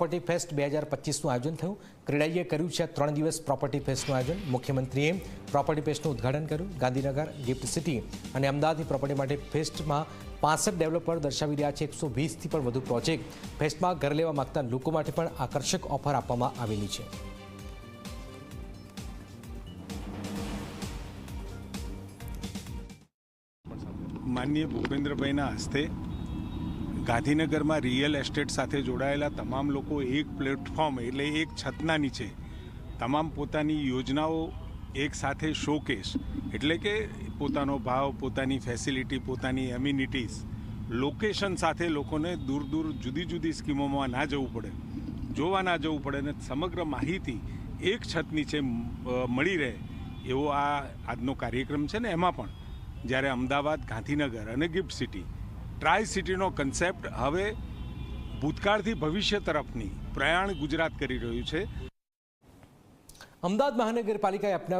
Property fest બે હજાર પચીસનું આયોજન થયું. ક્રેડાઈએ કર્યું છે ત્રણ દિવસ પ્રોપર્ટી ફેસ્ટનું આયોજન. મુખ્યમંત્રીએ પ્રોપર્ટી ફેસ્ટનું ઉદ્ઘાટન કર્યું. ગાંધીનગર ગિફ્ટ સિટી અને અમદાવાદની પ્રોપર્ટી માટે ફેસ્ટમાં પાસઠ ડેવલપર દર્શાવી રહ્યા છે. એકસો વીસથી પણ વધુ પ્રોજેક્ટ. ફેસ્ટમાં ઘર લેવા માગતા લોકો માટે પણ આકર્ષક ઓફર આપવામાં આવેલી છે. માનનીય ભૂપેન્દ્રભાઈના હસ્તે ગાંધીનગરમાં રિયલ એસ્ટેટ સાથે જોડાયેલા તમામ લોકો એક પ્લેટફોર્મ એટલે એક છતના નીચે તમામ પોતાની યોજનાઓ એક સાથે શોકેસ એટલે કે પોતાનો ભાવ, પોતાની ફેસિલિટી પોતાની એમ્યુનિટીઝ લોકેશન સાથે લોકોને દૂર દૂર જુદી જુદી સ્કીમોમાં ના જવું પડે. જોવા ના જવું પડે ને સમગ્ર માહિતી એક છત નીચે મળી રહે એવો આ આજનો કાર્યક્રમ છે ને એમાં પણ. જ્યારે અમદાવાદ, ગાંધીનગર અને ગિફ્ટ સિટી ટ્રાય સિટીનો કન્સેપ્ટ હવે ભૂતકાળથી ભવિષ્ય તરફની પ્રયાણ ગુજરાત કરી રહ્યું છે. અમદાવાદ મહાનગરપાલિકાએ અપનાવ્યું